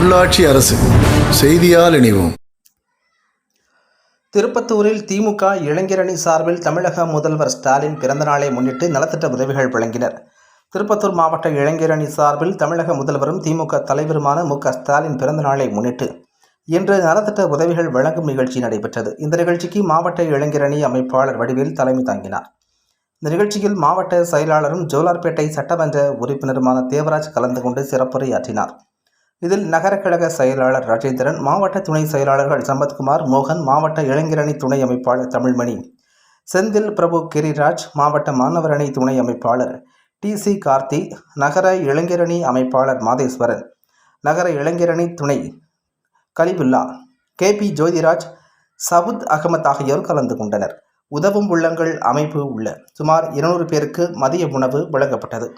உள்ளாட்சி அரசு. செய்தியால் இணைவோம். திருப்பத்தூரில் திமுக இளைஞரணி சார்பில் தமிழக முதல்வர் ஸ்டாலின் பிறந்தநாளை முன்னிட்டு நலத்திட்ட உதவிகள் வழங்கினர். திருப்பத்தூர் மாவட்ட இளைஞரணி சார்பில் தமிழக முதல்வரும் திமுக தலைவருமான மு. க. ஸ்டாலின் பிறந்தநாளை முன்னிட்டு இன்று நலத்திட்ட உதவிகள் வழங்கும் நிகழ்ச்சி நடைபெற்றது. இந்த நிகழ்ச்சிக்கு மாவட்ட இளைஞரணி அமைப்பாளர் வடிவேல் தலைமை தாங்கினார். இந்த நிகழ்ச்சியில் மாவட்ட செயலாளரும் ஜோலார்பேட்டை சட்டமன்ற உறுப்பினருமான தேவராஜ் கலந்து கொண்டு சிறப்புரையாற்றினார். இதில் நகர கழக செயலாளர் ராஜேந்திரன் மாவட்ட துணை செயலாளர்கள் சம்பத்குமார் மோகன் மாவட்ட இளைஞரணி துணை அமைப்பாளர் தமிழ்மணி செந்தில் பிரபு கிரிராஜ் மாவட்ட மாணவர் அணி துணை அமைப்பாளர் டி சி கார்த்தி நகர இளைஞரணி அமைப்பாளர் மாதேஸ்வரன் நகர இளைஞரணி துணை கலிபுல்லா கே பி ஜோதிராஜ் சவுத் அகமத் ஆகியோர் கலந்து கொண்டனர். உதவும் உள்ளங்கள் அமைப்பு உள்ள சுமார் இருநூறு பேருக்கு மதிய உணவு வழங்கப்பட்டது.